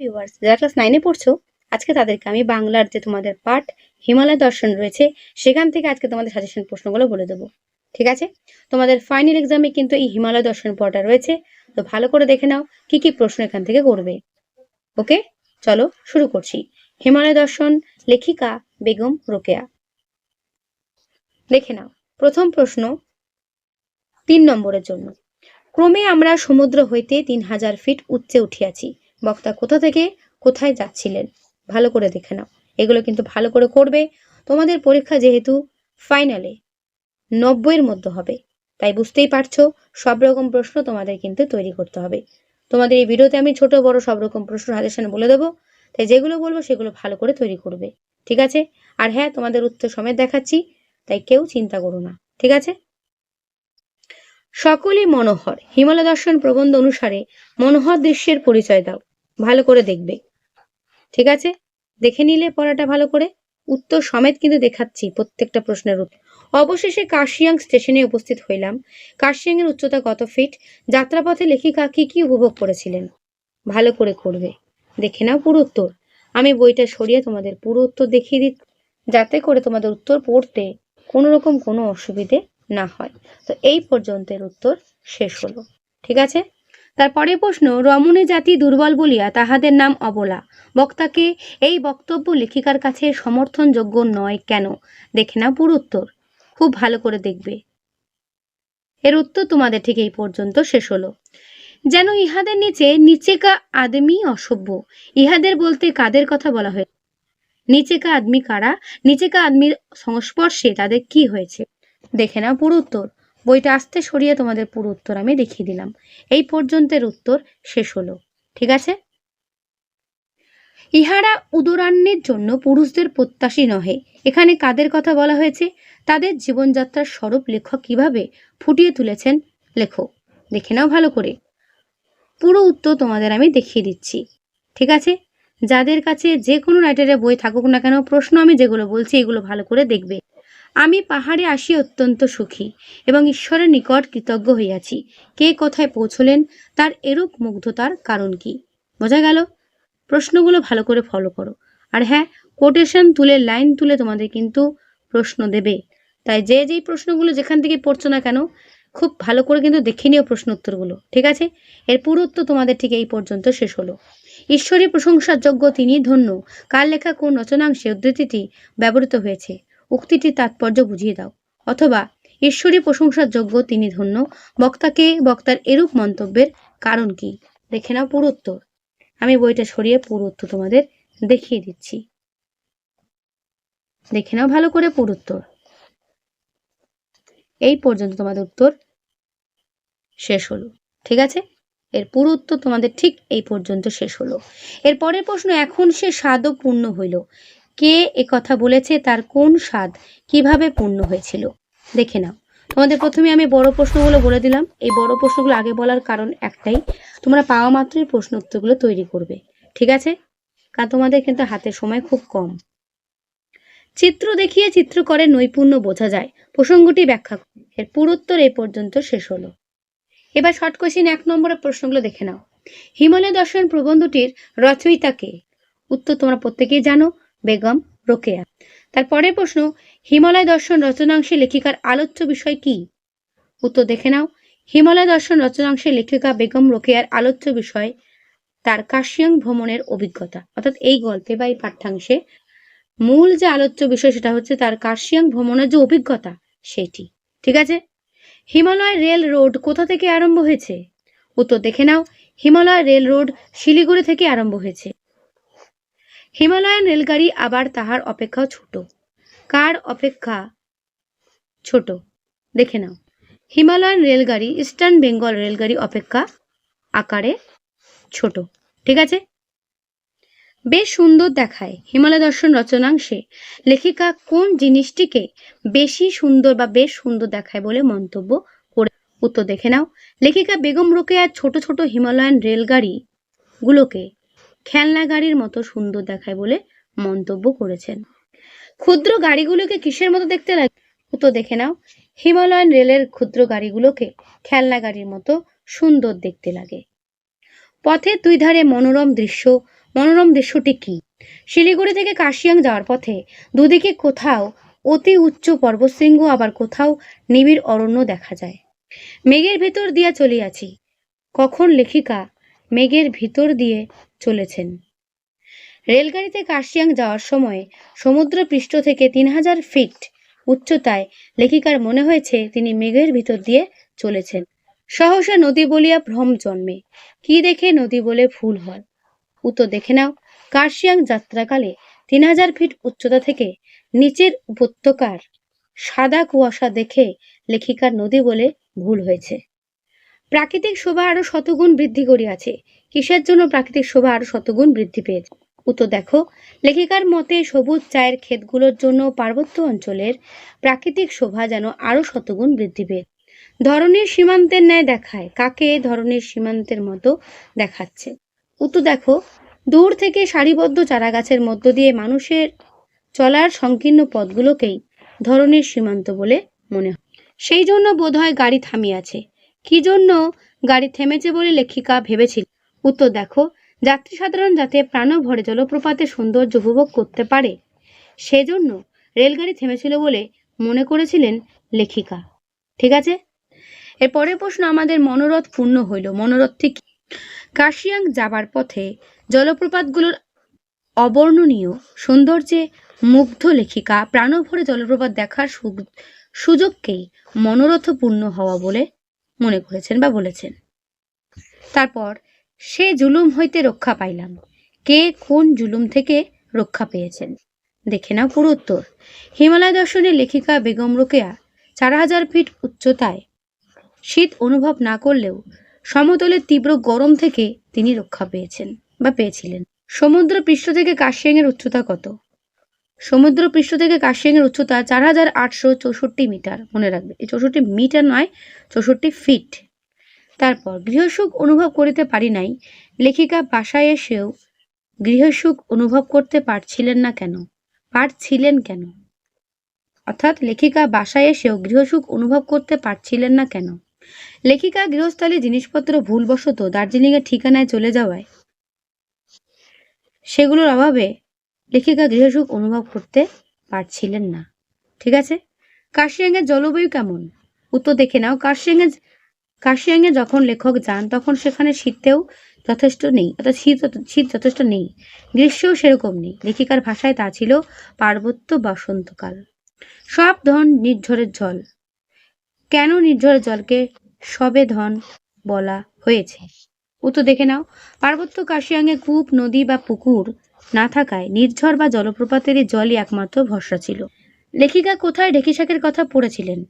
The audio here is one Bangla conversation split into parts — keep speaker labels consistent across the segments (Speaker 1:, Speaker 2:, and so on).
Speaker 1: ভিউয়ার্স যারা ক্লাস নাইনে পড়ছো, আজকে তাদেরকে আমি বাংলার যে তোমাদের পাঠ, হিমালয় দর্শন রয়েছে, সেখান থেকে আজকে তোমাদের সাজেশন প্রশ্নগুলো বলে দেবো। ঠিক আছে? তোমাদের ফাইনাল এক্সামে কিন্তু এই হিমালয় দর্শন পড়াটা রয়েছে, তো ভালো করে দেখে নাও, কি কি প্রশ্ন এখান থেকে করবে। ওকে চলো শুরু করছি। হিমালয় দর্শন, লেখিকা বেগম রোকেয়া। দেখে নাও, প্রথম প্রশ্ন তিন নম্বরের জন্য। ক্রমে আমরা সমুদ্র হইতে তিন হাজার ফিট উচ্চে উঠিয়াছি। বক্তা কোথা থেকে কোথায় যাচ্ছিলেন? ভালো করে দেখে নাও। এগুলো কিন্তু ভালো করে করবে। তোমাদের পরীক্ষা যেহেতু ফাইনালে, নব্বইয়ের মধ্যে হবে। তাই বুঝতেই পারছ, সব রকম প্রশ্ন তোমাদের কিন্তু তৈরি করতে হবে। তোমাদের এই ভিডিওতে আমি ছোট, বড় সব রকম প্রশ্ন সাজেশন বলে দেবো। তাই যেগুলো বলব সেগুলো ভালো করে তৈরি করবে। ঠিক আছে? আর হ্যাঁ তোমাদের উত্তর সমেত দেখাচ্ছি। তাই কেউ চিন্তা করো না। ঠিক আছে? সকলই মনোহর। হিমালয় দর্শন প্রবন্ধ অনুসারে মনোহর দৃশ্যের পরিচয় দাও। ভালো করে দেখবে। ঠিক আছে? দেখে নিলে পড়াটা ভালো করে। উত্তর সমেত কিন্তু দেখাচ্ছি প্রত্যেকটা প্রশ্নের উত্তর। অবশেষে কার্শিয়াং স্টেশনে উপস্থিত হইলাম। কার্শিয়াং এর উচ্চতা কত ফিট? যাত্রাপথে লেখিকা কি কি উপভোগ করেছিলেন? ভালো করে করবে। দেখে নাও পুরো উত্তর। আমি বইটা সরিয়ে তোমাদের পুরো উত্তর দেখিয়ে দিই, যাতে করে তোমাদের উত্তর পড়তে কোনো রকম কোনো অসুবিধে না হয়। তো এই পর্যন্তের উত্তর শেষ হলো। ঠিক আছে? তারপরে প্রশ্ন, রমণী জাতি দুর্বল বলিয়া তাহাদের নাম অবলা। বক্তাকে এই বক্তব্য লেখিকার কাছে সমর্থনযোগ্য নয় কেন? দেখে না পুরো উত্তর। খুব ভালো করে দেখবে। এর উত্তর তোমাদের ঠিক এই পর্যন্ত শেষ হলো। যেন ইহাদের নিচে নিচেকা আদমি অসভ্য। ইহাদের বলতে কাদের কথা বলা হয় নিচেকা আদমি কারা? নিচেকা আদমির সংস্পর্শে তাদের কি হয়েছে? দেখে না পুরো উত্তর। বইটা আস্তে সরিয়ে তোমাদের পুরো উত্তর আমি দেখিয়ে দিলাম। এই পর্যন্তের উত্তর শেষ হলো। ঠিক আছে? ইহারা উদরান্নের জন্য পুরুষদের প্রত্যাশী নহে। এখানে কাদের কথা বলা হয়েছে? তাদের জীবনযাত্রার স্বরূপ লেখক কীভাবে ফুটিয়ে তুলেছেন লেখক? দেখে নাও ভালো করে। পুরো উত্তর তোমাদের আমি দেখিয়ে দিচ্ছি। ঠিক আছে? যাদের কাছে যে কোনো রাইটারের বই থাকুক না কেন, প্রশ্ন আমি যেগুলো বলছি, এগুলো ভালো করে দেখবে। আমি পাহাড়ে আসি অত্যন্ত সুখী এবং ঈশ্বরের নিকট কৃতজ্ঞ হইয়াছি। কে কোথায় পৌঁছলেন? তার এরূপ মুগ্ধতার কারণ কি? বোঝা গেল? প্রশ্নগুলো ভালো করে ফলো করো। আর হ্যাঁ কোটেশন তুলে লাইন তুলে তোমাদের কিন্তু প্রশ্ন দেবে। তাই যে যেই প্রশ্নগুলো যেখান থেকে পড়ছো না কেন, খুব ভালো করে কিন্তু দেখে নিও প্রশ্ন উত্তরগুলো ঠিক আছে? এর পুরো উত্তর তোমাদের ঠিক এই পর্যন্ত শেষ হলো। ঈশ্বরী প্রশংসার যোগ্য তিনি ধন্য। কার লেখা, কোন রচনাংশে উদ্ধৃতিটি ব্যবহৃত হয়েছে? উক্তিটির তাৎপর্য বুঝিয়ে দাও। অথবা ঈশ্বরী প্রশংসার যোগ্য তিনি ধন্য, বক্তাকে বক্তার এরূপ মন্তব্যের কারণ কি? দেখে নাও পুরো উত্তর। আমি বইটা সরিয়ে পুরো উত্তর তোমাদের দেখিয়ে দিচ্ছি। দেখে নাও ভালো করে পুরো উত্তর। এই পর্যন্ত তোমাদের উত্তর শেষ হলো। ঠিক আছে? এর পুরো উত্তর তোমাদের ঠিক এই পর্যন্ত শেষ হলো। এর পরের প্রশ্ন, এখন সে স্বাদও পূর্ণ হইল। কে কথা বলেছে, তার কোন স্বাদ, কীভাবে পূর্ণ হয়েছিল? দেখে নাও। তোমাদের প্রথমে আমি বড় প্রশ্নগুলো বলে দিলাম। এই বড় প্রশ্নগুলো আগে বলার কারণ একটাই, তোমরা পাওয়া মাত্রই প্রশ্ন উত্তরগুলো তৈরি করবে। ঠিক আছে? কারণ তোমাদের কিন্তু হাতের সময় খুব কম। চিত্র দেখিয়ে চিত্র করে নৈপুণ্য বোঝা যায়। প্রসঙ্গটি ব্যাখ্যা। এর পুরোত্তর এই পর্যন্ত শেষ হলো। এবার শর্ট কোশ্চিন এক নম্বরের প্রশ্নগুলো দেখে নাও। হিমালয় দর্শন প্রবন্ধটির রচয়িতাকে উত্তর তোমরা প্রত্যেকেই জানো। বেগম রোকেয়া। তারপরের প্রশ্ন, হিমালয় দর্শন রচনাংশে লেখিকার আলোচ্য বিষয় কি? উত্তর দেখে নাও। হিমালয় দর্শন রচনাংশে লেখিকা বেগম রোকেয়ার আলোচ্য বিষয় তার কাশিয়াং ভ্রমণের অভিজ্ঞতা। অর্থাৎ এই গল্পে বা এই পাঠ্যাংশে মূল যে আলোচ্য বিষয় সেটা হচ্ছে তার কাশিয়াং ভ্রমণের যে অভিজ্ঞতা সেটি। ঠিক আছে? হিমালয় রেল রোড কোথা থেকে আরম্ভ হয়েছে? উত্তর দেখে নাও। হিমালয় রেল রোড শিলিগুড়ি থেকে আরম্ভ হয়েছে। হিমালয়ান রেলগাড়ি আবার তাহার অপেক্ষাও ছোট। কার অপেক্ষা ছোট? দেখে নাও। হিমালয়ান রেলগাড়ি, ইস্টার্ন বেঙ্গল রেলগাড়ি অপেক্ষা আকারে ছোট। ঠিক আছে? বেশ সুন্দর দেখায় হিমালয় দর্শন রচনাংশে। লেখিকা কোন জিনিসটিকে বেশি সুন্দর বা বেশ সুন্দর দেখায় বলে মন্তব্য করে? উত্তর দেখে নাও। লেখিকা বেগম রোকেয়ার ছোট ছোট হিমালয়ান রেলগাড়ি গুলোকে খেলনা গাড়ির মতো সুন্দর দেখায় বলে মন্তব্য করেছেন। ক্ষুদ্র গাড়িগুলোকে কিসের মতো দেখতে লাগে? তো দেখে নাও, হিমালয়ান রেলের ক্ষুদ্র গাড়িগুলোকে খেলনা গাড়ির মতো সুন্দর দেখতে লাগে। পথের দুই ধারে মনোরম দৃশ্য, মনোরম দৃশ্যটি কি? শিলিগুড়ি থেকে কাশিয়াং যাওয়ার পথে দুদিকে কোথাও অতি উচ্চ পর্বতশৃঙ্গ, আবার কোথাও নিবিড় অরণ্য দেখা যায়। মেঘের ভেতর দিয়া চলিয়াছি। কখন লেখিকা মেঘের ভিতর দিয়ে চলেছেন। রেলগাড়িতে কাশিয়াং যাওয়ার সময় সমুদ্র পৃষ্ঠ থেকে তিন হাজার ফিট উচ্চতায় লেখিকার মনে হয়েছে তিনি মেঘের ভিতর দিয়ে চলেছেন। সহসা নদী বলিয়া ভ্রম জন্মে। কি দেখে নদী বলে ভুল হয়? উত্তর দেখে নাও। কার্শিয়াং যাত্রাকালে তিন হাজার ফিট উচ্চতা থেকে নিচের উপত্যকার সাদা কুয়াশা দেখে লেখিকার নদী বলে ভুল হয়েছে। প্রাকৃতিক শোভা আরও শতগুণ বৃদ্ধি করিয়াছে। কিসের জন্য প্রাকৃতিক শোভা আরও শতগুণ বৃদ্ধি পেয়েছে? উত্তর দেখো, লেখিকার মতে সবুজ চায়ের ক্ষেতগুলোর জন্য পার্বত্য অঞ্চলের প্রাকৃতিক শোভা যেন আরও শতগুণ বৃদ্ধি পেয়েছে। ধরনের সীমান্তের ন্যায় দেখায়, কাকে ধরনের সীমান্তের মতো দেখাচ্ছে? উত্তর দেখো, দূর থেকে সারিবদ্ধ চারাগাছের মধ্য দিয়ে মানুষের চলার সংকীর্ণ পথগুলোকেই ধরনের সীমান্ত বলে মনে হয়। সেই জন্য বোধহয় গাড়ি থামিয়াছে। কি জন্য গাড়ি থেমেছে বলে লেখিকা ভেবেছিল? উত্তর দেখো যাত্রী সাধারণ যাতে প্রাণভরে জলপ্রপাতের সৌন্দর্য উপভোগ করতে পারে, সেজন্য রেলগাড়ি থেমেছিল বলে মনে করেছিলেন লেখিকা। ঠিক আছে? এর পরের প্রশ্ন আমাদের মনোরথ পূর্ণ হইল। মনোরথটি কি? কাশিয়াং যাবার পথে জলপ্রপাতগুলোর অবর্ণনীয় সৌন্দর্যে মুগ্ধ লেখিকা প্রাণভরে জলপ্রপাত দেখার সুযোগকেই মনোরথপূর্ণ হওয়া বলে মনে করেছেন বা বলেছেন। তারপর, সে জুলুম হইতে রক্ষা পাইলাম। কে কোন জুলুম থেকে রক্ষা পেয়েছেন? দেখে নাও পুরো উত্তর। হিমালয় দর্শনের লেখিকা বেগম রোকেয়া চার হাজার ফিট উচ্চতায় শীত অনুভব না করলেও সমতলের তীব্র গরম থেকে তিনি রক্ষা পেয়েছেন বা পেয়েছিলেন। সমুদ্র পৃষ্ঠ থেকে কাশিয়াং এর উচ্চতা কত? সমুদ্র পৃষ্ঠ থেকে কাশিয়াং এর উচ্চতা চার হাজার আটশো চৌষট্টি মিটার, মনে রাখবে। এই চৌষট্টি মিটার নয়, চৌষট্টি ফিট। তারপর, গৃহসুখ অনুভব করিতে পারি নাই। লেখিকা বাসায় এসেও গৃহসুখ অনুভব করতে পারছিলেন না কেন? পারছিলেন কেন? অর্থাৎ, লেখিকা বাসায় এসেও গৃহসুখ অনুভব করতে পারছিলেন না কেন? লেখিকা গৃহস্থলী জিনিসপত্র ভুলবশত দার্জিলিংয়ের ঠিকানায় চলে যাওয়ায় সেগুলোর অভাবে লেখিকা গৃহসুখ অনুভব করতে পারছিলেন না। ঠিক আছে? কাশিয়াংয়ের জলবায়ু কেমন? উত্তর দেখে নাও। কাশিয়াংয়ে কাশিয়াংয়ে যখন লেখক যান, তখন সেখানে শীতেও যথেষ্ট নেই, অর্থাৎ শীত শীত যথেষ্ট নেই। গ্রীষ্মও সেরকম নেই। লেখিকার ভাষায় তা ছিল পার্বত্য বসন্তকাল। সব ধন নির্ঝরের জল। কেন নির্ঝরের জলকে সবে ধন বলা হয়েছে? উত্তর দেখে নাও। পার্বত্য কাশিয়াংয়ে কূপ, নদী বা পুকুর না থাকায় নির্ঝর বা জলপ্রপাতেরই জলই একমাত্র ভরসা ছিল। লেখিকা কোথায় ঢেকি শাকের কথা পড়েছিলেন?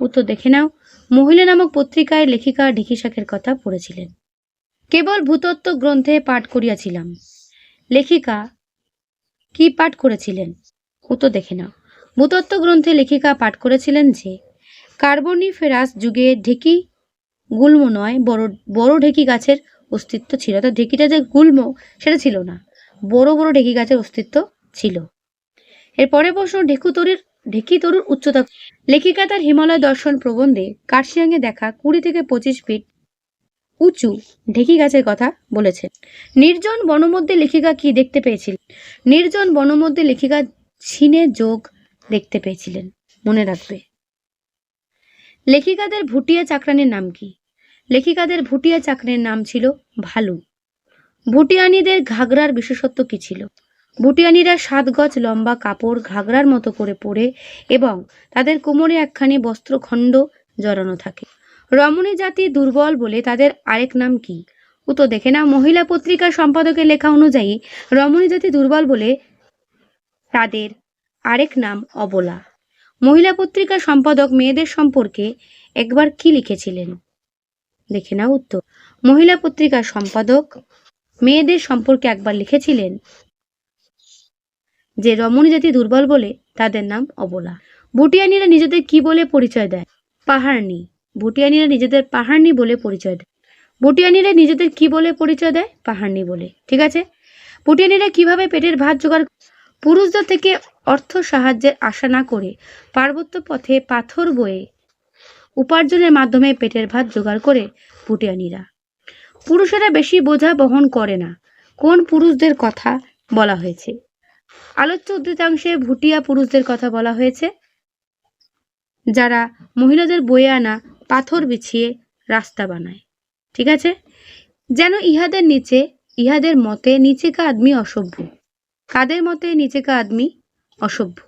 Speaker 1: উত্তর দেখে নাও। মহিলা নামক পত্রিকায় লেখিকা ঢেকি শাকের কথা পড়েছিলেন। কেবল ভূতত্ত্ব গ্রন্থে পাঠ করিয়াছিলাম। লেখিকা কি পাঠ করেছিলেন? উত্তর দেখে নাও। ভূতত্ত্ব গ্রন্থে লেখিকা পাঠ করেছিলেন যে কার্বনিফেরাস যুগে ঢেকি গুল্ম নয়, বড় বড় ঢেকি গাছের অস্তিত্ব ছিল। অর্থাৎ ঢেকিটা যে গুল্ম, সেটা ছিল না। বড় বড় ঢেকি গাছের অস্তিত্ব ছিল। এর পরের প্রশ্ন, ঢেকু তরুর ঢেকি তরুর উচ্চতা লেখিকা তার হিমালয় দর্শন প্রবন্ধে কার্শিয়াংয়ে দেখা কুড়ি থেকে পঁচিশ ফিট উঁচু ঢেকি গাছের কথা বলেছেন। নির্জন বনমধ্যে লেখিকা কি দেখতে পেয়েছিল নির্জন বনমধ্যে লেখিকা ছিনে যোগ দেখতে পেয়েছিলেন, মনে রাখবে। লেখিকাদের ভুটিয়া চাকরানের নাম কি? লেখিকাদের ভুটিয়া চাকরানির নাম ছিল ভালু। ভুটিয়ানিদের ঘাগরার বিশেষত্ব কি ছিল? ভুটিয়ানিরা সাত গজ লম্বা কাপড় ঘাগরার মতো করে পরে এবং তাদের কোমরে একখানি বস্ত্রখণ্ড জড়ানো থাকে। রমণী জাতি দুর্বল বলে তাদের আরেক নাম কি? উত্তর দেখে না মহিলা পত্রিকার সম্পাদকের লেখা অনুযায়ী রমণী জাতি দুর্বল বলে তাদের আরেক নাম অবলা। মহিলা পত্রিকার সম্পাদক মেয়েদের সম্পর্কে একবার কি লিখেছিলেন? দেখে না উত্তর। মহিলা পত্রিকার সম্পাদক মেয়েদের সম্পর্কে একবার লিখেছিলেন যে রমণী জাতি দুর্বল বলে তাদের নাম অবলা। ভুটিয়ানিরা নিজেদের কি বলে পরিচয় দেয়? পাহাড়নি। ভুটিয়ানিরা নিজেদের পাহাড়নি বলে পরিচয় দেয়। ভুটিয়ানিরা নিজেদের কি বলে পরিচয় দেয়? পাহাড়নি বলে। ঠিক আছে? ভুটিয়ানিরা কীভাবে পেটের ভাত জোগাড় পুরুষদের থেকে অর্থ সাহায্যের আশা না করে পার্বত্য পথে পাথর বয়ে উপার্জনের মাধ্যমে পেটের ভাত জোগাড় করে ভুটিয়ানিরা। পুরুষেরা বেশি বোঝা বহন করে না। কোন পুরুষদের কথা বলা হয়েছে? আলোচ্য উদ্ধৃতাংশে ভুটিয়া পুরুষদের কথা বলা হয়েছে। যারা মহিলাদের বয়ে আনা পাথর বিছিয়ে রাস্তা বানায়। ঠিক আছে? যেন ইহাদের নিচে, ইহাদের মতে নিচে কা আদমি অসভ্য। কাদের মতে নিচে কা আদমি অসভ্য?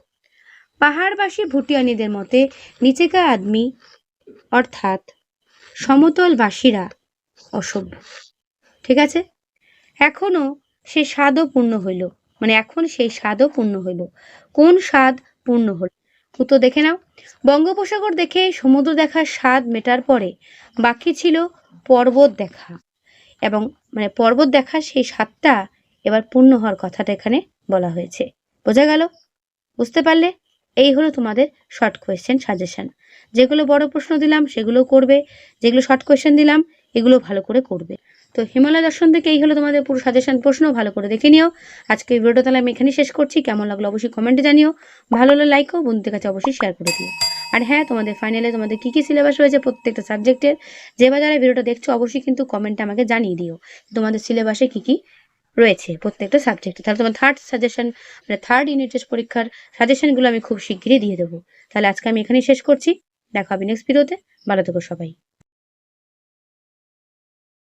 Speaker 1: পাহাড়বাসী ভুটিয়ানিদের মতে নিচে কা আদমি অর্থাৎ সমতলবাসীরা অসভ্য। ঠিক আছে? এখনও সে স্বাদও পূর্ণ হইল। মানে এখন সেই স্বাদও পূর্ণ হইল। কোন স্বাদ পূর্ণ হল? উত্তর দেখে নাও। বঙ্গোপসাগর দেখে সমুদ্র দেখার স্বাদ মেটার পরে বাকি ছিল পর্বত দেখা। এবং মানে পর্বত দেখার সেই স্বাদটা এবার পূর্ণ হওয়ার কথাটা এখানে বলা হয়েছে। বোঝা গেল? বুঝতে পারলে? এই হলো তোমাদের শর্ট কোয়েশ্চেন সাজেশন যেগুলো বড় প্রশ্ন দিলাম, সেগুলো করবে। যেগুলো শর্ট কোয়েশ্চেন দিলাম এগুলো ভালো করে করবে। তো হিমালয় দর্শন থেকে এই হলো তোমাদের পুরো সাজেশন প্রশ্ন, ভালো করে দেখে নিও। আজকে ভিডিওটা তাহলে আমি এখানেই শেষ করছি। কেমন লাগল অবশ্যই কমেন্টে জানিও। ভালো হলে লাইক ও, বন্ধুদের কাছে অবশ্যই শেয়ার করে দিও। আর হ্যাঁ তোমাদের ফাইনালে তোমাদের কী কী সিলেবাস রয়েছে প্রত্যেকটা সাবজেক্টের যে বা যারা ভিডিওটা দেখছ অবশ্যই কিন্তু কমেন্টে আমাকে জানিয়ে দিও তোমাদের সিলেবাসে কী কী রয়েছে প্রত্যেকটা সাবজেক্টে তাহলে তোমার থার্ড সাজেশন মানে থার্ড ইউনিট টেস্ট পরীক্ষার সাজেশনগুলো আমি খুব শিগগিরই দিয়ে দেবো। তাহলে আজকে আমি এখানেই শেষ করছি। দেখা হবে নেক্সট ভিডিওতে ভালো থেকো সবাই।